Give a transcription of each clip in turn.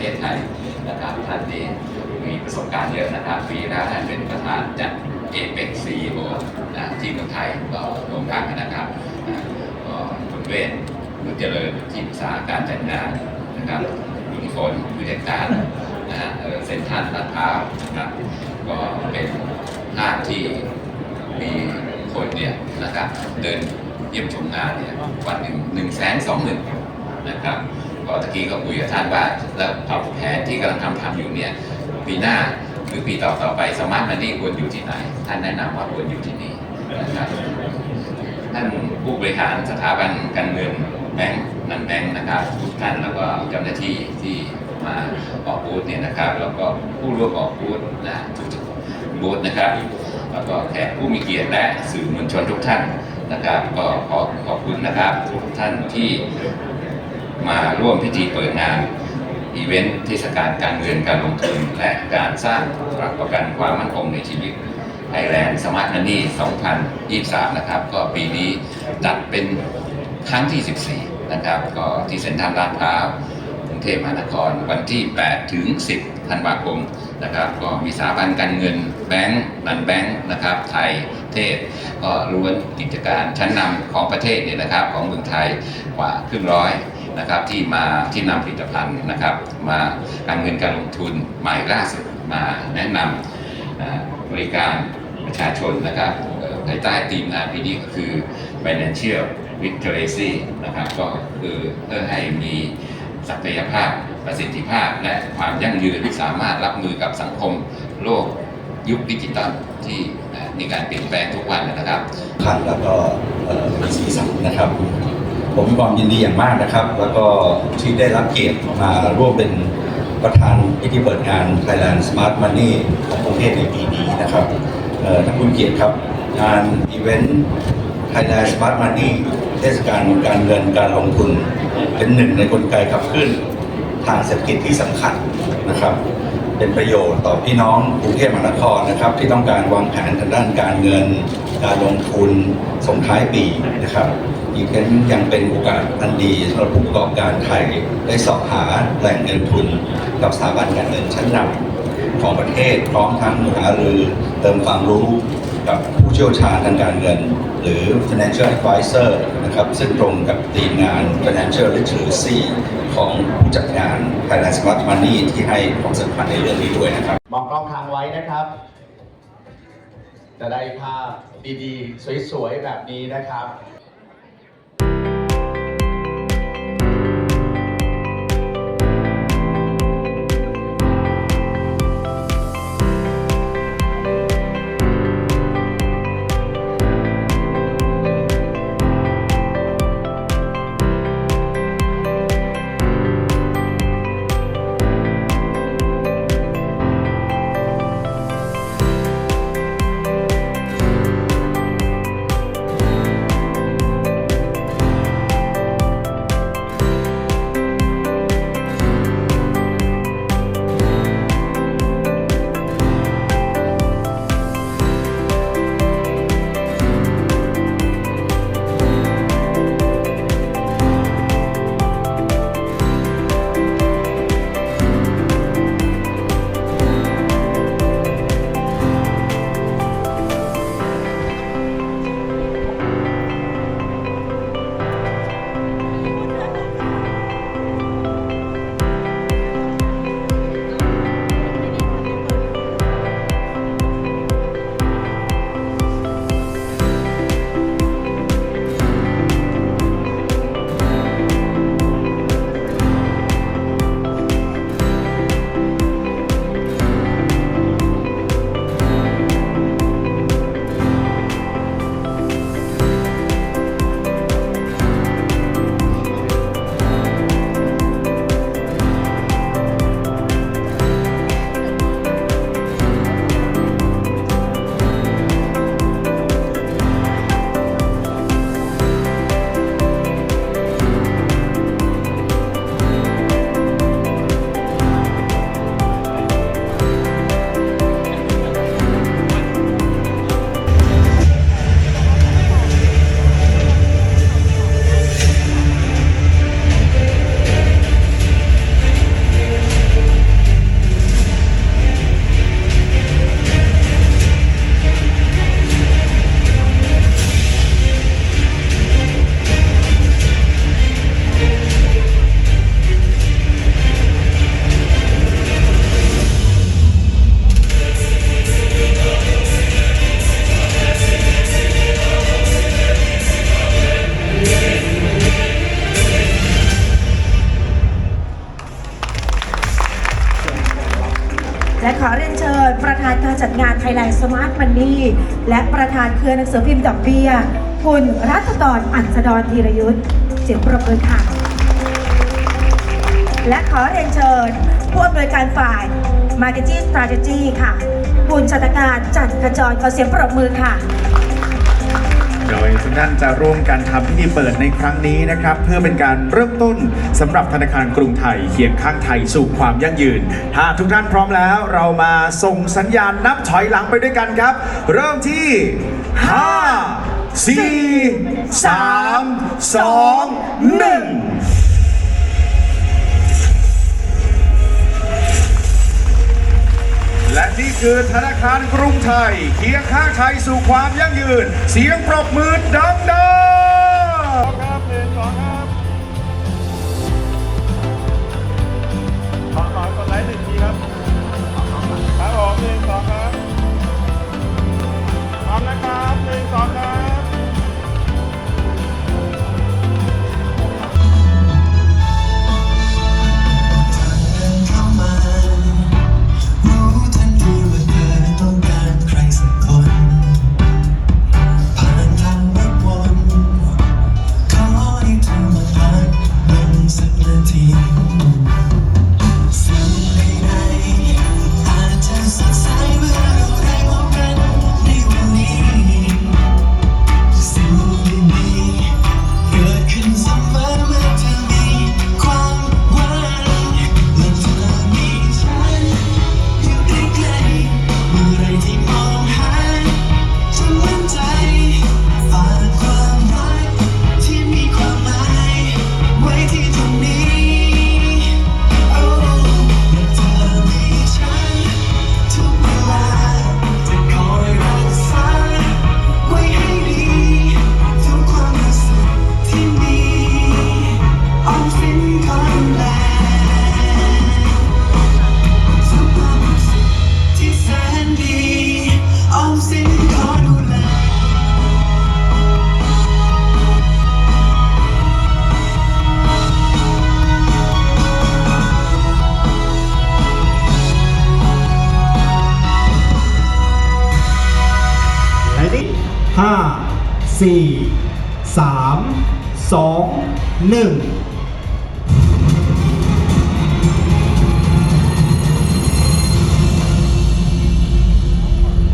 ประเทศไทยนะครับท่านนี้มีประสบการณ์เยอะนะครับปีแรกท่านเป็นประธานจัดเอเปกซีโอที่เมืองไทยก็รวมกันนะครับก็คุณเวทคุณเจริญที่ปรึกษาการจัดงานนะครับคุณฝนผู้จัดการนะฮะเอ่อเซ็นทรัลลาดพร้าวนะครับก็เป็นห้างที่มีคนเนี่ยนะครับเดินเยี่ยมชมงานเนี่ยวันหนึ่งหนึ่งแสนสองหมื่นนะครับ ก็ตะกี้ก็คุยกับท่านว่า แล้วแผนที่กำลังทำทำอยู่เนี่ยปีหน้าหรือปีต่อต่อไปสมาร์ทมันนี่ควรอยู่ที่ไหน ท่านแนะนำว่าควรอยู่ที่นี่นะครับท่านผู้บริหารสถาบันการเงินแบงก์นันแบงก์นะครับทุกท่านแล้วก็เจ้าหน้าที่ที่มาออกบูธเนี่ยนะครับ แล้วก็ผู้ร่วมออกบูธนะทุกๆบูธนะครับ แล้วก็แขกผู้มีเกียรติและสื่อมวลชนทุกท่านนะครับ ก็ขอขอบคุณนะครับทุกท่านที่ มาร่วมพิธีเปิดงานอีเวนต์เทศกาลการเงินการลงทุน และการสร้างหลักประกันความมั่นคงในชีวิตไทยแลนด์สมาร์ทมันนี่2023 นะครับ ก็ปีนี้จัดเป็นครั้งที่ 14 นะครับ ก็ที่เซ็นทรัลลาดพร้าวกรุงเทพมหานครวันที่ 8 ถึง 10 ธันวาคมนะครับ ก็มีสถาบันการเงินแบงก์นันแบงก์นะครับ ไทยเทศ ก็ล้วนกิจการชั้นนำของประเทศเนี่ยนะครับ ของเมืองไทยกว่าครึ่งร้อย นะครับที่มาที่นำผลิตภัณฑ์นะครับ มาการเงินการลงทุนใหม่ล่าสุดมาแนะนำอ่าบริการประชาชนนะครับภายใต้ทีมงานปีนี้ก็คือ Financial Literacy นะครับก็คือเพื่อให้มีศักยภาพประสิทธิภาพ และความยั่งยืนที่สามารถรับมือกับสังคมโลกยุคดิจิตอลที่มีการเปลี่ยนแปลงทุกวันนะครับ คันแล้วก็เอ่อมีสีสันนะครับ ผมมีความยินดีอย่างมากนะครับ แล้วก็ที่ได้รับเกียรติมาร่วมเป็นประธานพิธีเปิดงาน Thailand Smart Money ของกรุงเทพในปีนี้นะครับท่านคุณเกียรติครับ งานอีเวนต์ Thailand Smart Money เทศกาลการเงินการลงทุน เป็นหนึ่งในกลไกขับเคลื่อนทางเศรษฐกิจที่สำคัญนะครับ เป็นประโยชน์ต่อพี่น้องกรุงเทพมหานครนะครับ ที่ต้องการวางแผนทางด้านการเงิน การลงทุนส่งท้ายปีนะครับ อีกทั้งยังเป็นโอกาสอันดีสำหรับผู้ประกอบการไทยได้สอบหาแหล่งเงินทุน กับสถาบันการเงินชั้นนำของประเทศพร้อมทั้งหารือเติมความรู้กับผู้เชี่ยวชาญทางการเงิน หรือ financial advisor นะครับ ซึ่งตรงกับทีมงาน financial literacy ของผู้จัดงาน Thailand Smart Money ที่ให้ความสำคัญในเรื่องนี้ด้วยนะครับ มองกล้องทางไว้นะครับ จะได้ภาพดีๆ สวยๆ แบบนี้นะครับ และขอเรียนเชิญ ประธานการจัดงานไทยแลนด์สมาร์ทมันนี่และประธานเครือหนังสือพิมพ์ดอกเบี้ย คุณรัตกรอัศดรธีรยุทธ์เสียงประเมินค่ะ และขอเรียนเชิญผู้อำนวยการฝ่าย Marketing Strategy ค่ะ คุณชาตการจันขจรขอเสียงปรบมือค่ะ โดยทุกท่านจะร่วมกันทำพิธีเปิดในครั้งนี้นะครับ เพื่อเป็นการเริ่มต้นสำหรับธนาคารกรุงไทยเคียงข้างไทยสู่ความยั่งยืน ถ้าทุกท่านพร้อมแล้วเรามาส่งสัญญาณนับถอยหลังไปด้วยกันครับ เริ่มที่ 5 4 3 2 1 และนี่คือธนาคารกรุงไทย เคียงข้างไทยสู่ความยั่งยืน เสียงปรบมือดังๆครับหนึ่งสองครับขอขอกดไลค์หนึ่งทีครับครับผมหนึ่งสองครับพร้อมนะครับหนึ่งสองครับ ห้าสี่สามสองหนึ่ง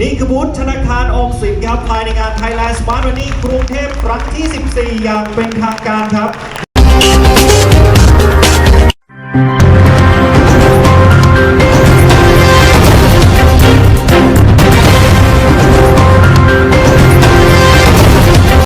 นี่คือบูธธนาคารออมสินครับภายในงาน Thailand Smart Money กรุงเทพครั้งที่ 14 อย่างเป็นทางการครับ